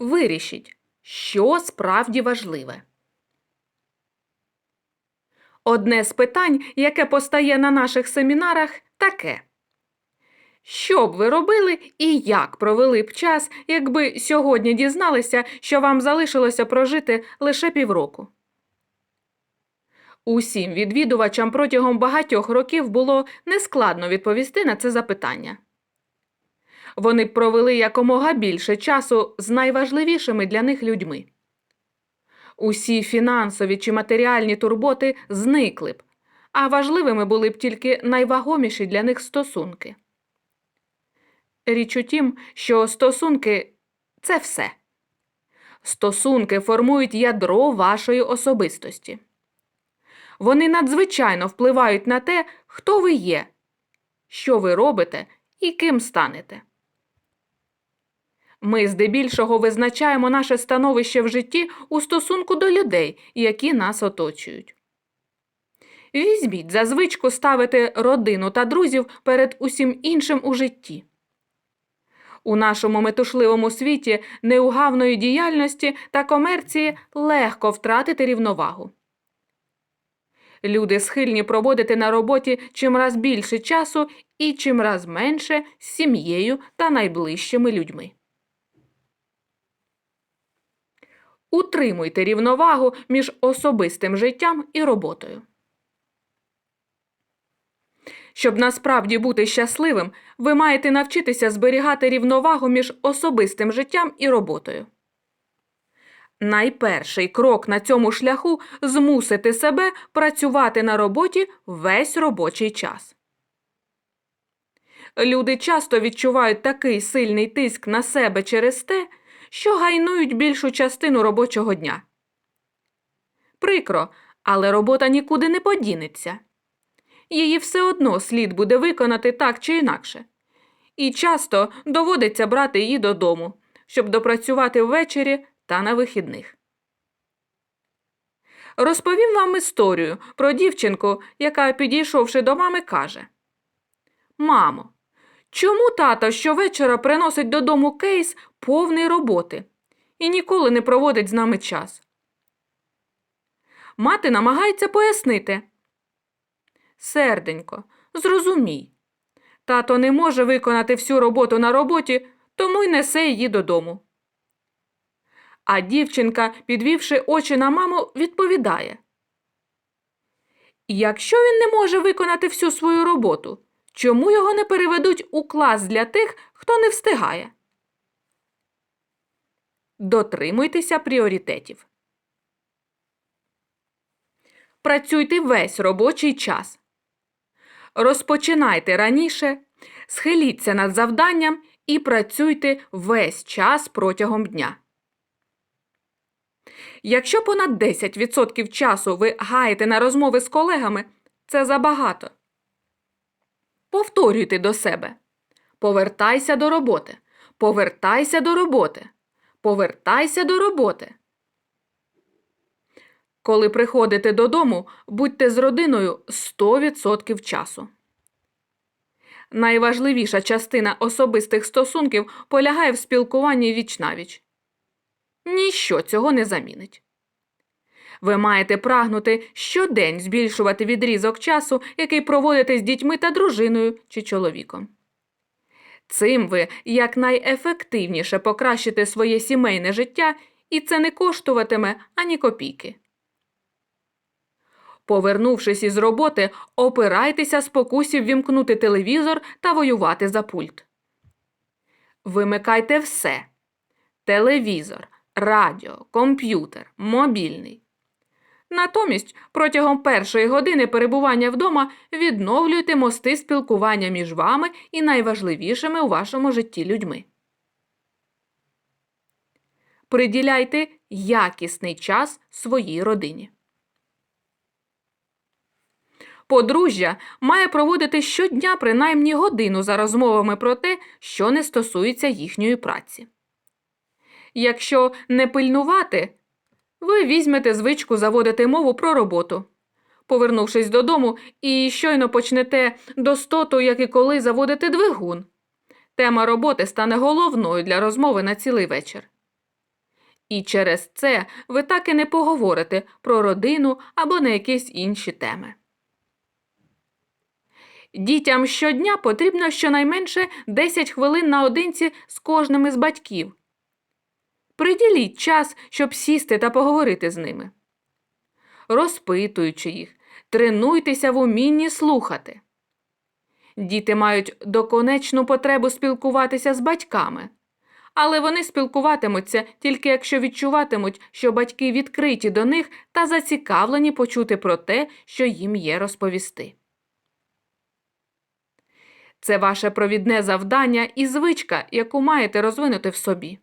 Вирішіть, що справді важливе. Одне з питань, яке постає на наших семінарах, таке. Що б ви робили і як провели б час, якби сьогодні дізналися, що вам залишилося прожити лише півроку? Усім відвідувачам протягом багатьох років було нескладно відповісти на це запитання. Вони б провели якомога більше часу з найважливішими для них людьми. Усі фінансові чи матеріальні турботи зникли б, а важливими були б тільки найвагоміші для них стосунки. Річ у тім, що стосунки це все. Стосунки формують ядро вашої особистості. Вони надзвичайно впливають на те, хто ви є, що ви робите і ким станете. Ми здебільшого визначаємо наше становище в житті у стосунку до людей, які нас оточують. Візьміть за звичку ставити родину та друзів перед усім іншим у житті. У нашому метушливому світі неугавної діяльності та комерції легко втратити рівновагу. Люди схильні проводити на роботі чимраз більше часу і чимраз менше з сім'єю та найближчими людьми. Утримуйте рівновагу між особистим життям і роботою. Щоб насправді бути щасливим, ви маєте навчитися зберігати рівновагу між особистим життям і роботою. Найперший крок на цьому шляху змусити себе працювати на роботі весь робочий час. Люди часто відчувають такий сильний тиск на себе через те, що гайнують більшу частину робочого дня. Прикро, але робота нікуди не подінеться. Її все одно слід буде виконати так чи інакше. І часто доводиться брати її додому, щоб допрацювати ввечері та на вихідних. Розповім вам історію про дівчинку, яка, підійшовши до мами, каже Мамо, чому тато щовечора приносить додому кейс повний роботи і ніколи не проводить з нами час? Мати намагається пояснити. Серденько, зрозумій. Тато не може виконати всю роботу на роботі, тому й несе її додому. А дівчинка, підвівши очі на маму, відповідає Якщо він не може виконати всю свою роботу, чому його не переведуть у клас для тих, хто не встигає? Дотримуйтеся пріоритетів. Працюйте весь робочий час. Розпочинайте раніше, схиліться над завданням і працюйте весь час протягом дня. Якщо понад 10% часу ви гаєте на розмови з колегами, це забагато. Повторюйте до себе. Повертайся до роботи. Повертайся до роботи. Повертайся до роботи. Коли приходите додому, будьте з родиною 100% часу. Найважливіша частина особистих стосунків полягає в спілкуванні віч-навіч. Ніщо цього не замінить. Ви маєте прагнути щодень збільшувати відрізок часу, який проводите з дітьми та дружиною чи чоловіком. Цим ви якнайефективніше покращите своє сімейне життя, і це не коштуватиме ані копійки. Повернувшись із роботи, опирайтеся спокусів вімкнути телевізор та воювати за пульт. Вимикайте все телевізор, радіо, комп'ютер, мобільний. Натомість протягом першої години перебування вдома відновлюйте мости спілкування між вами і найважливішими у вашому житті людьми. Приділяйте якісний час своїй родині. Подружжя має проводити щодня принаймні годину за розмовами про те, що не стосується їхньої праці. Якщо не пильнувати, ви візьмете звичку заводити мову про роботу. Повернувшись додому, і щойно почнете достоту, як і коли заводити двигун. Тема роботи стане головною для розмови на цілий вечір. І через це ви так і не поговорите про родину або на якісь інші теми. Дітям щодня потрібно щонайменше 10 хвилин наодинці з кожним із батьків. Приділіть час, щоб сісти та поговорити з ними. Розпитуючи їх, тренуйтеся в умінні слухати. Діти мають доконечну потребу спілкуватися з батьками, але вони спілкуватимуться тільки якщо відчуватимуть, що батьки відкриті до них та зацікавлені почути про те, що їм є розповісти. Це ваше провідне завдання і звичка, яку маєте розвинути в собі.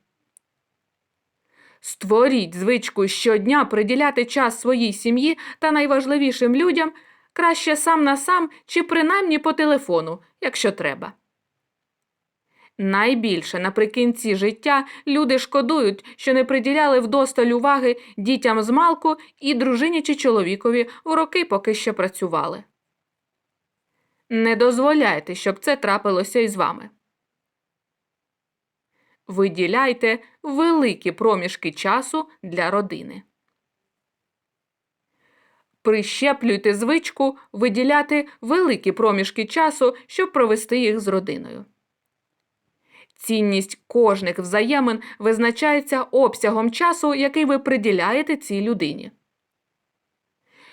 Створіть звичку щодня приділяти час своїй сім'ї та найважливішим людям краще сам на сам чи принаймні по телефону, якщо треба. Найбільше наприкінці життя люди шкодують, що не приділяли вдосталь уваги дітям з малку і дружині чи чоловікові в роки, поки ще працювали. Не дозволяйте, щоб це трапилося із вами. Виділяйте великі проміжки часу для родини. Прищеплюйте звичку виділяти великі проміжки часу, щоб провести їх з родиною. Цінність кожних взаємин визначається обсягом часу, який ви приділяєте цій людині.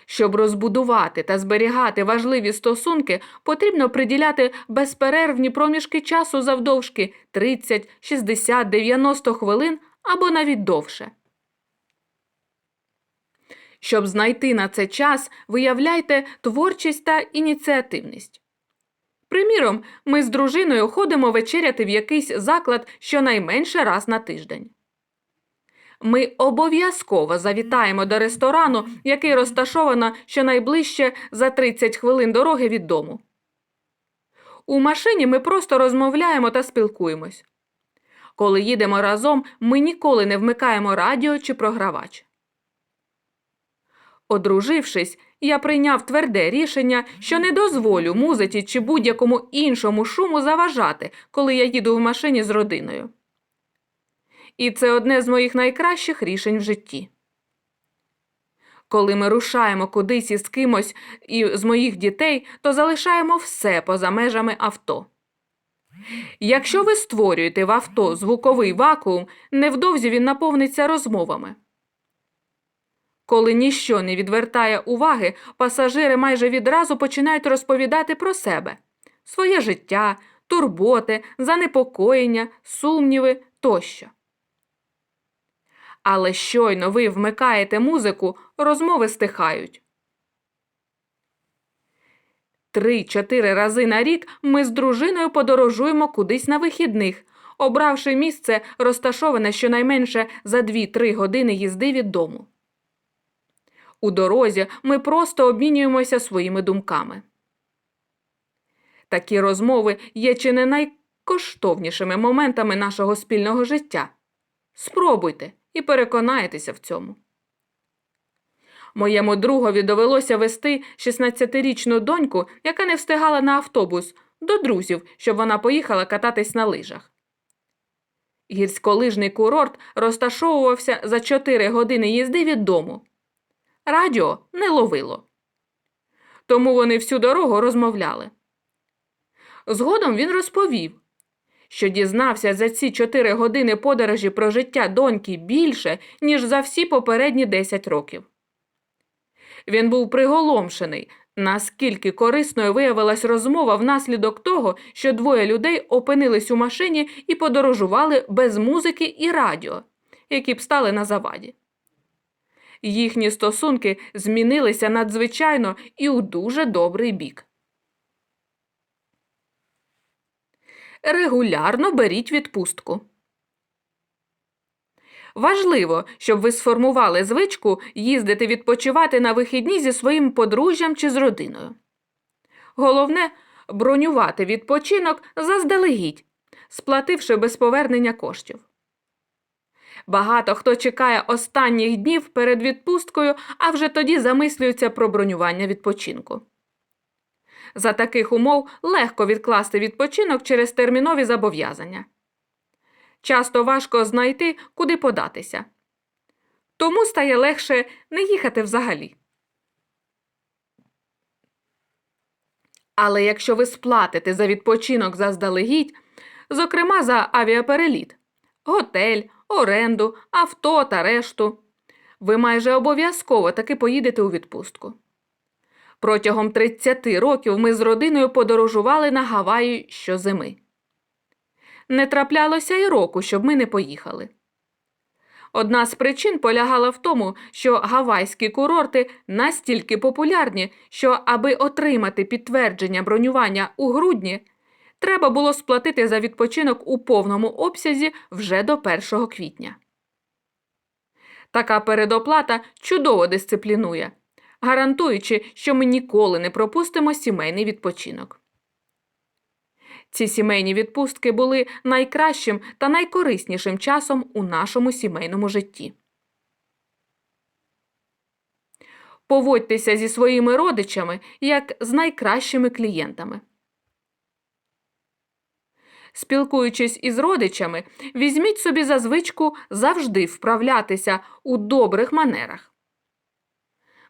Щоб розбудувати та зберігати важливі стосунки, потрібно приділяти безперервні проміжки часу завдовжки 30, 60, 90 хвилин або навіть довше. Щоб знайти на це час, виявляйте творчість та ініціативність. Приміром, ми з дружиною ходимо вечеряти в якийсь заклад щонайменше раз на тиждень. Ми обов'язково завітаємо до ресторану, який розташовано щонайближче за 30 хвилин дороги від дому. У машині ми просто розмовляємо та спілкуємось. Коли їдемо разом, ми ніколи не вмикаємо радіо чи програвач. Одружившись, я прийняв тверде рішення, що не дозволю музиці чи будь-якому іншому шуму заважати, коли я їду в машині з родиною. І це одне з моїх найкращих рішень в житті. Коли ми рушаємо кудись із кимось і з моїх дітей, то залишаємо все поза межами авто. Якщо ви створюєте в авто звуковий вакуум, невдовзі він наповниться розмовами. Коли ніщо не відвертає уваги, пасажири майже відразу починають розповідати про себе, своє життя, турботи, занепокоєння, сумніви тощо. Але щойно ви вмикаєте музику, розмови стихають. Три-чотири рази на рік ми з дружиною подорожуємо кудись на вихідних, обравши місце, розташоване щонайменше за 2-3 години їзди від дому. У дорозі ми просто обмінюємося своїми думками. Такі розмови є чи не найкоштовнішими моментами нашого спільного життя. Спробуйте і переконайтеся в цьому. Моєму другові довелося вести 16-річну доньку, яка не встигала на автобус, до друзів, щоб вона поїхала кататись на лижах. Гірськолижний курорт розташовувався за 4 години їзди від дому. Радіо не ловило. Тому вони всю дорогу розмовляли. Згодом він розповів, що дізнався за ці 4 години подорожі про життя доньки більше, ніж за всі попередні 10 років. Він був приголомшений, наскільки корисною виявилась розмова внаслідок того, що двоє людей опинились у машині і подорожували без музики і радіо, які б стали на заваді. Їхні стосунки змінилися надзвичайно і у дуже добрий бік. Регулярно беріть відпустку. Важливо, щоб ви сформували звичку їздити відпочивати на вихідні зі своїм подружжям чи з родиною. Головне бронювати відпочинок заздалегідь, сплативши без повернення коштів. Багато хто чекає останніх днів перед відпусткою, а вже тоді замислюється про бронювання відпочинку. За таких умов легко відкласти відпочинок через термінові зобов'язання. Часто важко знайти, куди податися. Тому стає легше не їхати взагалі. Але якщо ви сплатите за відпочинок заздалегідь, зокрема за авіапереліт, готель, оренду, авто та решту, ви майже обов'язково таки поїдете у відпустку. Протягом 30 років ми з родиною подорожували на Гаваї щозими. Не траплялося й року, щоб ми не поїхали. Одна з причин полягала в тому, що гавайські курорти настільки популярні, що аби отримати підтвердження бронювання у грудні, треба було сплатити за відпочинок у повному обсязі вже до 1 квітня. Така передоплата чудово дисциплінує, гарантуючи, що ми ніколи не пропустимо сімейний відпочинок. Ці сімейні відпустки були найкращим та найкориснішим часом у нашому сімейному житті. Поводьтеся зі своїми родичами як з найкращими клієнтами. Спілкуючись із родичами, візьміть собі за звичку завжди вправлятися у добрих манерах.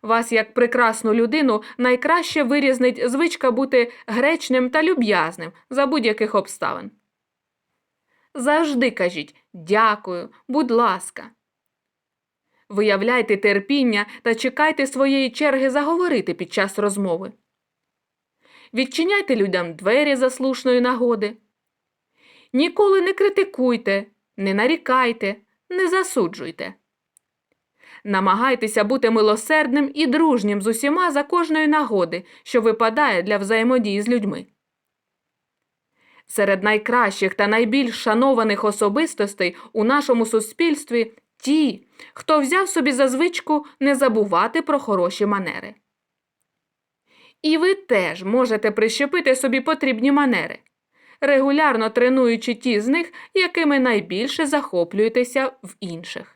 Вас, як прекрасну людину, найкраще вирізнить звичка бути гречним та люб'язним за будь-яких обставин. Завжди кажіть дякую, будь ласка. Виявляйте терпіння та чекайте своєї черги заговорити під час розмови. Відчиняйте людям двері за слушної нагоди. Ніколи не критикуйте, не нарікайте, не засуджуйте. Намагайтеся бути милосердним і дружнім з усіма за кожної нагоди, що випадає для взаємодії з людьми. Серед найкращих та найбільш шанованих особистостей у нашому суспільстві ті, хто взяв собі за звичку не забувати про хороші манери. І ви теж можете прищепити собі потрібні манери, регулярно тренуючи ті з них, якими найбільше захоплюєтеся в інших.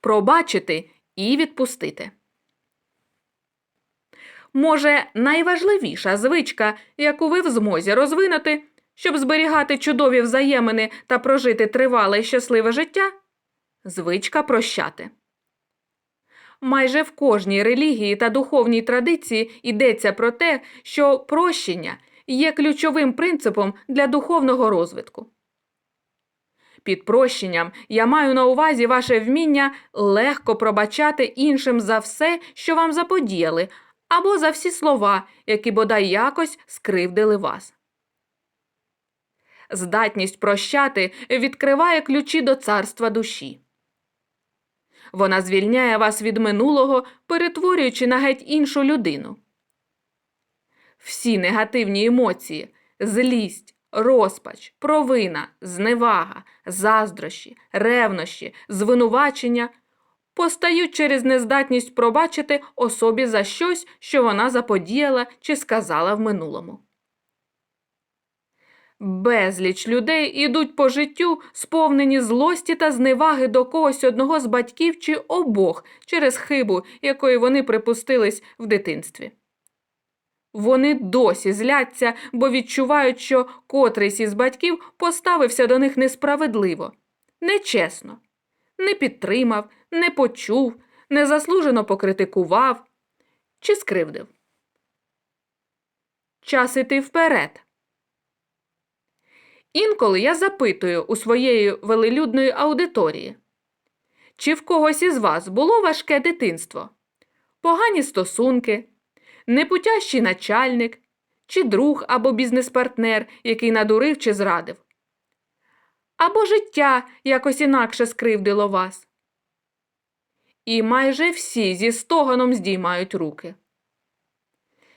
Пробачити і відпустити. Може, найважливіша звичка, яку ви в змозі розвинути, щоб зберігати чудові взаємини та прожити тривале і щасливе життя звичка прощати. Майже в кожній релігії та духовній традиції йдеться про те, що прощення є ключовим принципом для духовного розвитку. Під прощенням я маю на увазі ваше вміння легко пробачати іншим за все, що вам заподіяли, або за всі слова, які бодай якось скривдили вас. Здатність прощати відкриває ключі до царства душі. Вона звільняє вас від минулого, перетворюючи на геть іншу людину. Всі негативні емоції злість, розпач, провина, зневага, заздрощі, ревнощі, звинувачення постають через нездатність пробачити особі за щось, що вона заподіяла чи сказала в минулому. Безліч людей ідуть по життю, сповнені злості та зневаги до когось одного з батьків чи обох через хибу, якої вони припустились в дитинстві. Вони досі зляться, бо відчувають, що котрийсь із батьків поставився до них несправедливо, нечесно, не підтримав, не почув, незаслужено покритикував чи скривдив. Час іти вперед. Інколи я запитую у своєї велелюдної аудиторії, чи в когось із вас було важке дитинство, погані стосунки, непутящий начальник, чи друг або бізнес-партнер, який надурив чи зрадив, або життя якось інакше скривдило вас. І майже всі зі стогоном здіймають руки.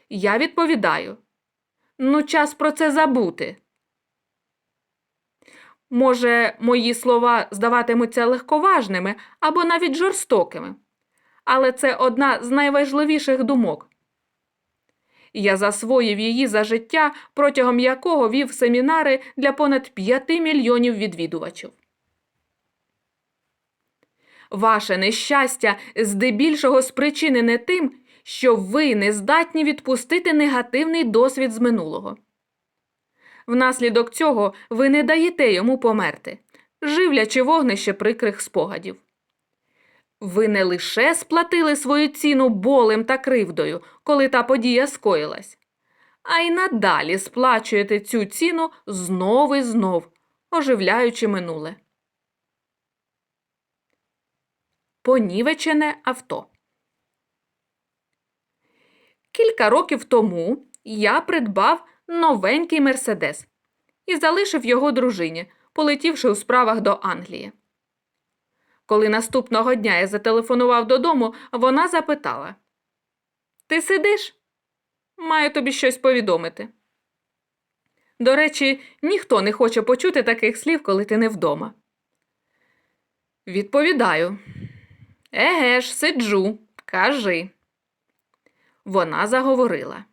Я відповідаю ну, час про це забути. Може, мої слова здаватимуться легковажними або навіть жорстокими, але це одна з найважливіших думок. Я засвоїв її за життя, протягом якого вів семінари для понад 5 мільйонів відвідувачів. Ваше нещастя здебільшого спричинене тим, що ви не здатні відпустити негативний досвід з минулого. Внаслідок цього ви не даєте йому померти, живлячи вогнище прикрих спогадів. Ви не лише сплатили свою ціну болем та кривдою, коли та подія скоїлась, а й надалі сплачуєте цю ціну знов і знов, оживляючи минуле. Понівечене авто. Кілька років тому я придбав новенький мерседес і залишив його дружині, полетівши у справах до Англії. Коли наступного дня я зателефонував додому, вона запитала: Ти сидиш? Маю тобі щось повідомити. До речі, ніхто не хоче почути таких слів, коли ти не вдома. Відповідаю. Еге ж, сиджу, кажи. Вона заговорила.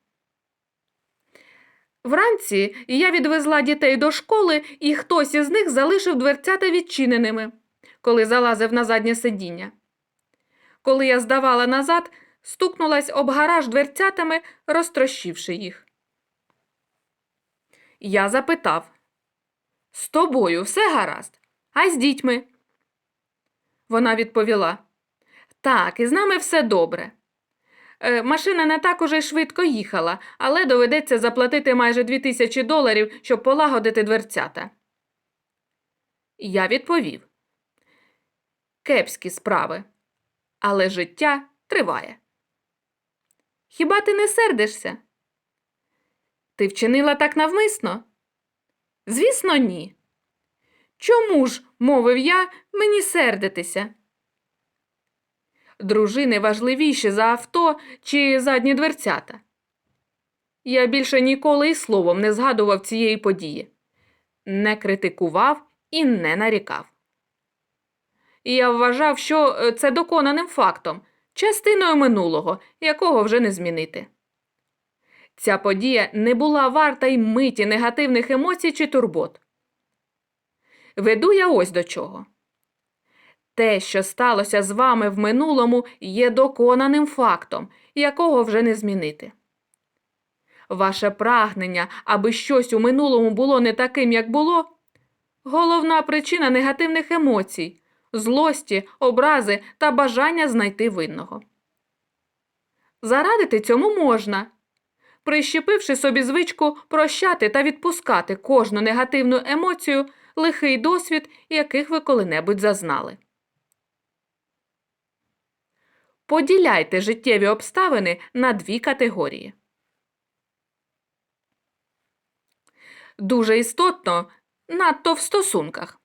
Вранці я відвезла дітей до школи, і хтось із них залишив дверцята відчиненими, коли залазив на заднє сидіння. Коли я здавала назад, стукнулась об гараж дверцятами, розтрощивши їх. Я запитав З тобою все гаразд, а з дітьми? Вона відповіла Так, і з нами все добре. Е, Машина не так уже швидко їхала, але доведеться заплатити майже дві тисячі доларів, щоб полагодити дверцята. Я відповів Кепські справи, але життя триває. Хіба ти не сердишся? Ти вчинила так навмисно? Звісно, ні. Чому ж, мовив я, мені сердитися? Дружини важливіші за авто чи задні дверцята. Я більше ніколи й словом не згадував цієї події, не критикував і не нарікав. І я вважав, що е, це доконаним фактом, частиною минулого, якого вже не змінити. Ця подія не була варта й миті негативних емоцій чи турбот. Веду я ось до чого. Те, що сталося з вами в минулому, є доконаним фактом, якого вже не змінити. Ваше прагнення, аби щось у минулому було не таким, як було, головна причина негативних емоцій, злості, образи та бажання знайти винного. Зарадити цьому можна, прищепивши собі звичку прощати та відпускати кожну негативну емоцію, лихий досвід, яких ви коли-небудь зазнали. Поділяйте життєві обставини на дві категорії. Дуже істотно, надто в стосунках,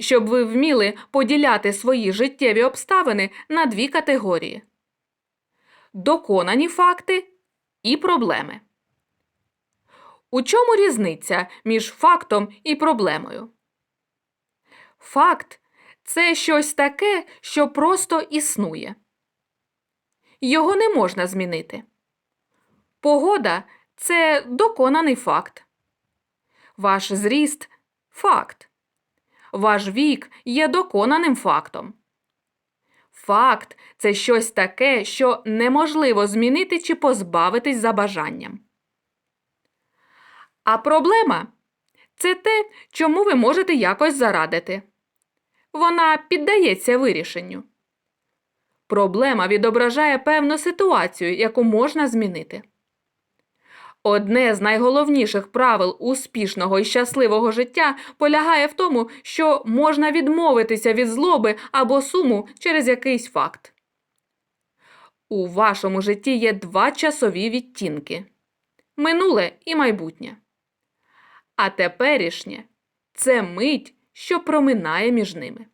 щоб ви вміли поділяти свої життєві обставини на дві категорії: доконані факти і проблеми. У чому різниця між фактом і проблемою? Факт це щось таке, що просто існує. Його не можна змінити. Погода це доконаний факт. Ваш зріст факт. Ваш вік є доконаним фактом. Факт це щось таке, що неможливо змінити чи позбавитись за бажанням. А проблема це те, чому ви можете якось зарадити. Вона піддається вирішенню. Проблема відображає певну ситуацію, яку можна змінити. Одне з найголовніших правил успішного і щасливого життя полягає в тому, що можна відмовитися від злоби або суму через якийсь факт. У вашому житті є два часові відтінки минуле і майбутнє. А теперішнє це мить, що проминає між ними.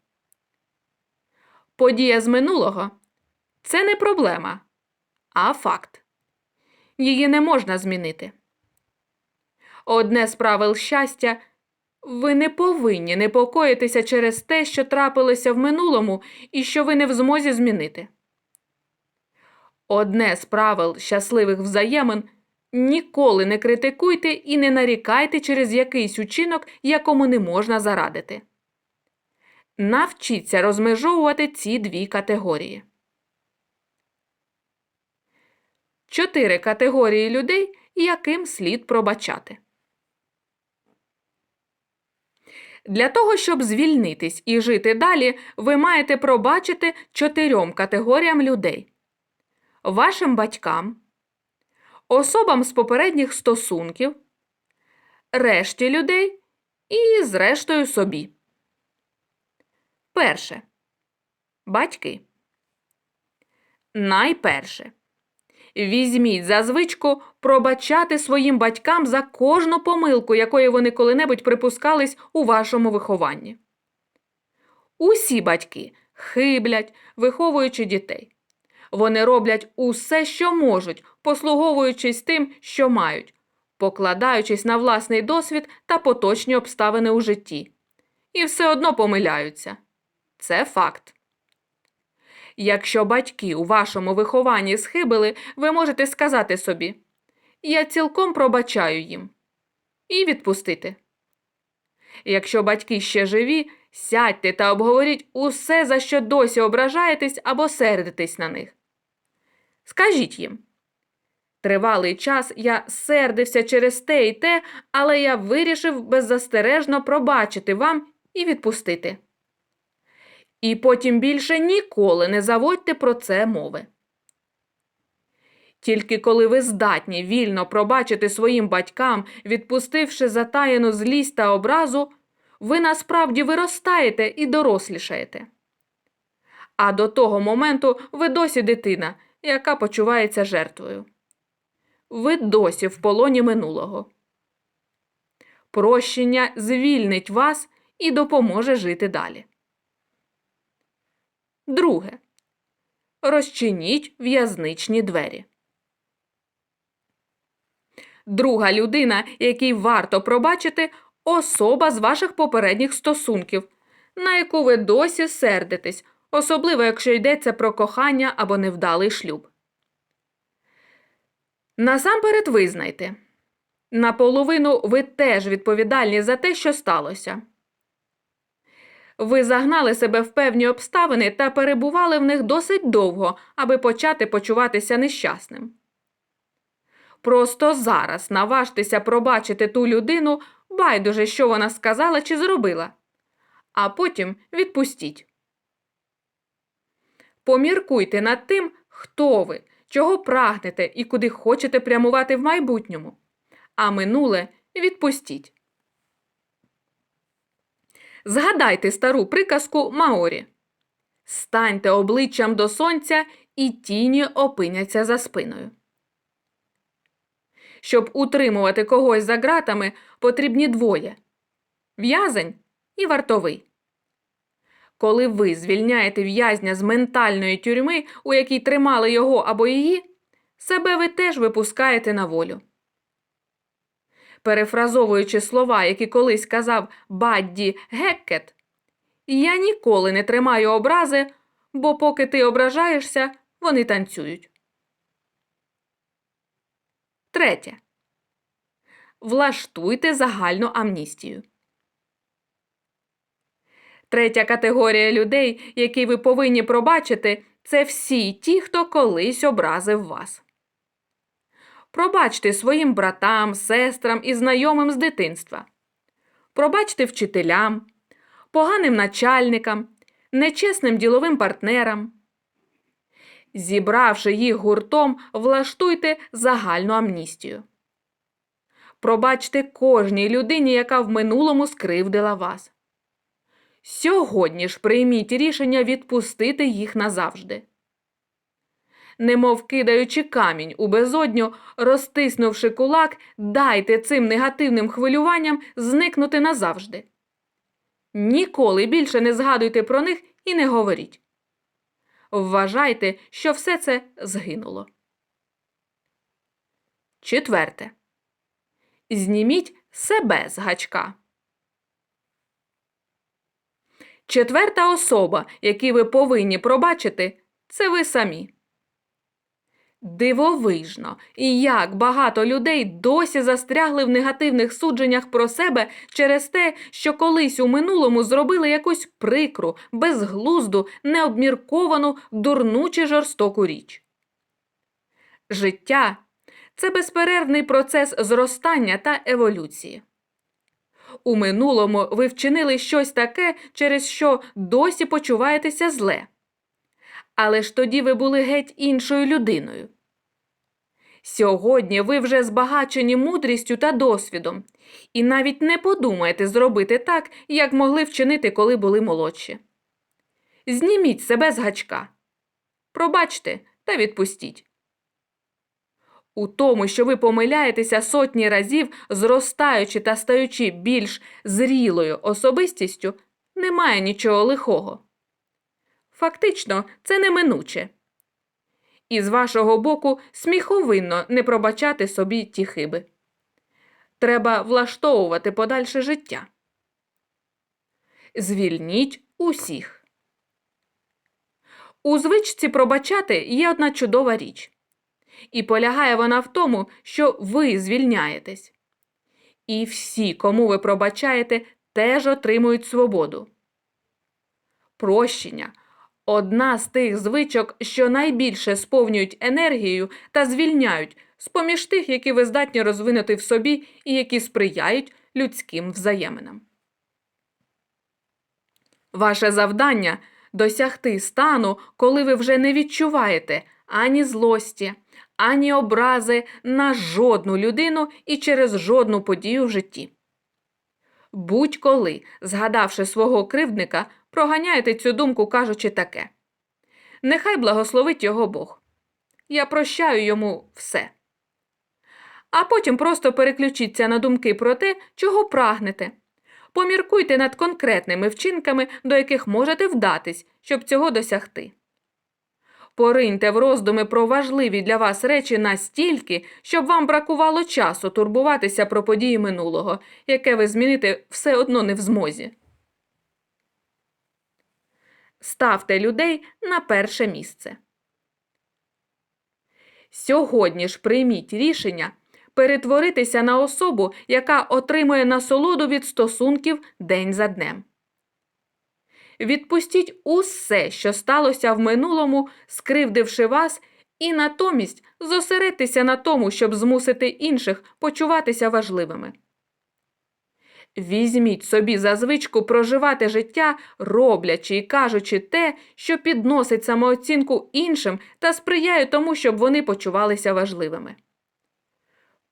Подія з минулого це не проблема, а факт. Її не можна змінити. Одне з правил щастя ви не повинні непокоїтися через те, що трапилося в минулому і що ви не в змозі змінити. Одне з правил щасливих взаємин ніколи не критикуйте і не нарікайте через якийсь учинок, якому не можна зарадити. Навчіться розмежовувати ці дві категорії. Чотири категорії людей, яким слід пробачати. Для того, щоб звільнитись і жити далі, ви маєте пробачити чотирьом категоріям людей: вашим батькам, особам з попередніх стосунків, решті людей і, зрештою, собі. Перше. Батьки. Найперше. Візьміть за звичку пробачати своїм батькам за кожну помилку, якої вони коли-небудь припускались у вашому вихованні. Усі батьки хиблять, виховуючи дітей. Вони роблять усе, що можуть, послуговуючись тим, що мають, покладаючись на власний досвід та поточні обставини у житті. І все одно помиляються. Це факт. Якщо батьки у вашому вихованні схибили, ви можете сказати собі Я цілком пробачаю їм і відпустити. Якщо батьки ще живі, сядьте та обговоріть усе, за що досі ображаєтесь або сердитесь на них. Скажіть їм. Тривалий час я сердився через те і те, але я вирішив беззастережно пробачити вам і відпустити. І потім більше ніколи не заводьте про це мови. Тільки коли ви здатні вільно пробачити своїм батькам, відпустивши затаєну злість та образу, ви насправді виростаєте і дорослішаєте. А до того моменту ви досі дитина, яка почувається жертвою. Ви досі в полоні минулого. Прощення звільнить вас і допоможе жити далі. Друге. Розчиніть в'язничні двері. Друга людина, якій варто пробачити, особа з ваших попередніх стосунків, на яку ви досі сердитесь, особливо якщо йдеться про кохання або невдалий шлюб. Насамперед визнайте наполовину ви теж відповідальні за те, що сталося. Ви загнали себе в певні обставини та перебували в них досить довго, аби почати почуватися нещасним. Просто зараз наважтеся пробачити ту людину, байдуже, що вона сказала чи зробила, а потім відпустіть. Поміркуйте над тим, хто ви, чого прагнете і куди хочете прямувати в майбутньому, а минуле відпустіть. Згадайте стару приказку Маорі. Станьте обличчям до сонця, і тіні опиняться за спиною. Щоб утримувати когось за ґратами, потрібні двоє в'язень і вартовий. Коли ви звільняєте в'язня з ментальної тюрми, у якій тримали його або її, себе ви теж випускаєте на волю. Перефразовуючи слова, які колись казав Бадді Геккет, я ніколи не тримаю образи, бо поки ти ображаєшся, вони танцюють. Третє. Влаштуйте загальну амністію. Третя категорія людей, які ви повинні пробачити, це всі ті, хто колись образив вас. Пробачте своїм братам, сестрам і знайомим з дитинства. Пробачте вчителям, поганим начальникам, нечесним діловим партнерам. Зібравши їх гуртом, влаштуйте загальну амністію. Пробачте кожній людині, яка в минулому скривдила вас. Сьогодні ж прийміть рішення відпустити їх назавжди. Немов кидаючи камінь у безодню, розтиснувши кулак, дайте цим негативним хвилюванням зникнути назавжди. Ніколи більше не згадуйте про них і не говоріть. Вважайте, що все це згинуло. Четверте. Зніміть себе з гачка. Четверта особа, якій ви повинні пробачити, це ви самі. Дивовижно, і як багато людей досі застрягли в негативних судженнях про себе через те, що колись у минулому зробили якусь прикру, безглузду, необмірковану, дурну чи жорстоку річ. Життя це безперервний процес зростання та еволюції. У минулому ви вчинили щось таке, через що досі почуваєтеся зле. Але ж тоді ви були геть іншою людиною. Сьогодні ви вже збагачені мудрістю та досвідом, і навіть не подумаєте зробити так, як могли вчинити, коли були молодші. Зніміть себе з гачка. Пробачте та відпустіть. У тому, що ви помиляєтеся сотні разів, зростаючи та стаючи більш зрілою особистістю, немає нічого лихого. Фактично, це неминуче. І з вашого боку сміховинно не пробачати собі ті хиби. Треба влаштовувати подальше життя. Звільніть усіх. У звичці пробачати є одна чудова річ. І полягає вона в тому, що ви звільняєтесь. І всі, кому ви пробачаєте, теж отримують свободу. Прощення одна з тих звичок, що найбільше сповнюють енергією та звільняють з поміж тих, які ви здатні розвинути в собі і які сприяють людським взаєминам. Ваше завдання досягти стану, коли ви вже не відчуваєте ані злості, ані образи на жодну людину і через жодну подію в житті. Будь-коли, згадавши свого кривдника, проганяєте цю думку, кажучи таке. Нехай благословить його Бог. Я прощаю йому все. А потім просто переключіться на думки про те, чого прагнете. Поміркуйте над конкретними вчинками, до яких можете вдатись, щоб цього досягти. Пориньте в роздуми про важливі для вас речі настільки, щоб вам бракувало часу турбуватися про події минулого, яке ви змінити все одно не в змозі. Ставте людей на перше місце. Сьогодні ж прийміть рішення перетворитися на особу, яка отримує насолоду від стосунків день за днем. Відпустіть усе, що сталося в минулому, скривдивши вас, і натомість зосередьтеся на тому, щоб змусити інших почуватися важливими. Візьміть собі за звичку проживати життя, роблячи і кажучи те, що підносить самооцінку іншим та сприяє тому, щоб вони почувалися важливими.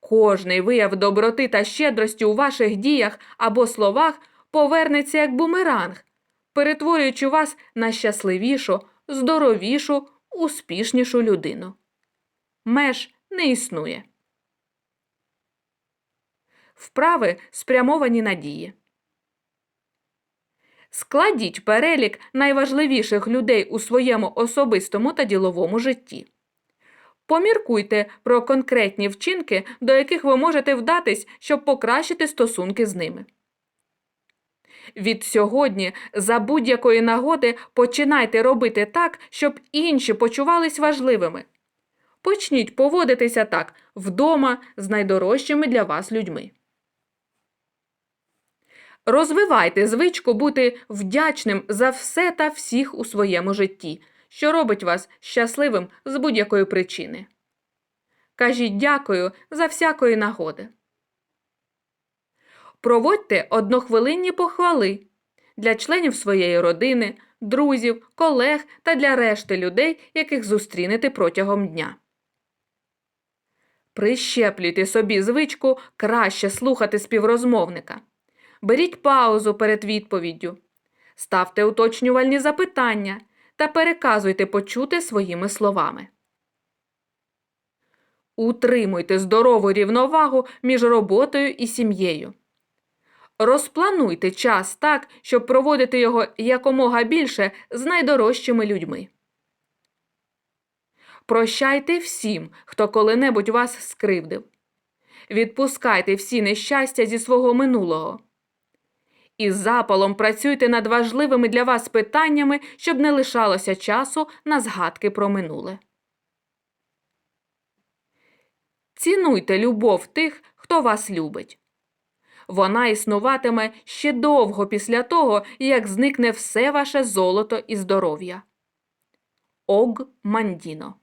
Кожний вияв доброти та щедрості у ваших діях або словах повернеться як бумеранг, перетворюючи вас на щасливішу, здоровішу, успішнішу людину. Меж не існує. Вправи спрямовані на дії. Складіть перелік найважливіших людей у своєму особистому та діловому житті. Поміркуйте про конкретні вчинки, до яких ви можете вдатись, щоб покращити стосунки з ними. Від сьогодні за будь-якої нагоди починайте робити так, щоб інші почувались важливими. Почніть поводитися так вдома з найдорожчими для вас людьми. Розвивайте звичку бути вдячним за все та всіх у своєму житті, що робить вас щасливим з будь-якої причини. Кажіть дякую за всякої нагоди. Проводьте однохвилинні похвали для членів своєї родини, друзів, колег та для решти людей, яких зустрінете протягом дня. Прищеплюйте собі звичку краще слухати співрозмовника. Беріть паузу перед відповіддю, ставте уточнювальні запитання та переказуйте почуте своїми словами. Утримуйте здорову рівновагу між роботою і сім'єю. Розплануйте час так, щоб проводити його якомога більше з найдорожчими людьми. Прощайте всім, хто коли-небудь вас скривдив. Відпускайте всі нещастя зі свого минулого. Із запалом працюйте над важливими для вас питаннями, щоб не лишалося часу на згадки про минуле. Цінуйте любов тих, хто вас любить. Вона існуватиме ще довго після того, як зникне все ваше золото і здоров'я. Ог Мандіно